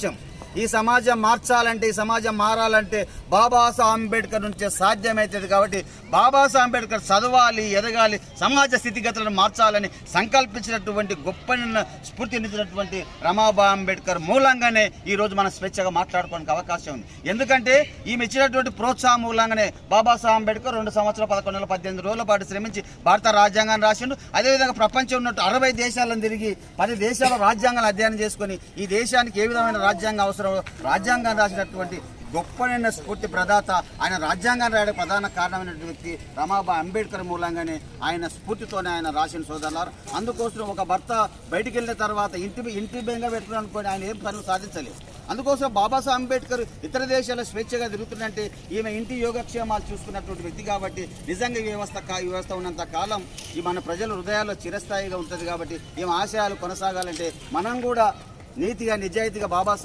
లక్ష్యం ఈ సమాజం మార్చాలంటే ఈ సమాజం మారాలంటే బాబాసాహెబ్ అంబేద్కర్ నుంచే సాధ్యమవుతుంది కాబట్టి బాబాసాహెబ్ అంబేద్కర్ చదవాలి ఎదగాలి సమాజ స్థితిగతులను మార్చాలని సంకల్పించినటువంటి గొప్ప స్ఫూర్తినిచ్చినటువంటి రమాబా అంబేద్కర్ మూలంగానే ఈ రోజు మనం స్వేచ్ఛగా మాట్లాడుకోవడానికి అవకాశం ఉంది. ఎందుకంటే ఈమె ఇచ్చినటువంటి ప్రోత్సాహం మూలంగానే బాబాసాహెబ్ అంబేద్కర్ రెండు సంవత్సరాల పదకొండు నెలల పద్దెనిమిది రోజుల పాటు శ్రమించి భారత రాజ్యాంగాన్ని రాసిండు. అదేవిధంగా ప్రపంచం ఉన్నట్టు అరవై దేశాలను తిరిగి పది దేశాల రాజ్యాంగాలను అధ్యయనం చేసుకొని ఈ దేశానికి ఏ విధమైన రాజ్యాంగం అవసరం రాజ్యాంగాన్ని రాసినటువంటి గొప్పనైన స్ఫూర్తి ప్రదాత ఆయన రాజ్యాంగాన్ని రాయడం ప్రధాన కారణమైనటువంటి వ్యక్తి రమాబా అంబేద్కర్ మూలంగానే ఆయన స్ఫూర్తితోనే ఆయన రాసిన సోదరులారు. అందుకోసం ఒక భర్త బయటికి వెళ్ళిన తర్వాత ఇంటి ఇంటి బెంగా పెట్టుకుని అనుకోని ఆయన ఏం పనులు సాధించలేదు. అందుకోసం బాబాసాహెబ్ అంబేద్కర్ ఇతర దేశాల్లో స్వేచ్ఛగా తిరుగుతుందంటే ఈమె ఇంటి యోగక్షేమాలు చూసుకున్నటువంటి వ్యక్తి కాబట్టి నిజంగా ఈ వ్యవస్థ వ్యవస్థ ఉన్నంత కాలం ఈ మన ప్రజల హృదయాల్లో చిరస్థాయిగా ఉంటుంది కాబట్టి ఈమె ఆశయాలు కొనసాగాలంటే మనం కూడా నీతిగా నిజాయితీగా బాబాసాహెబ్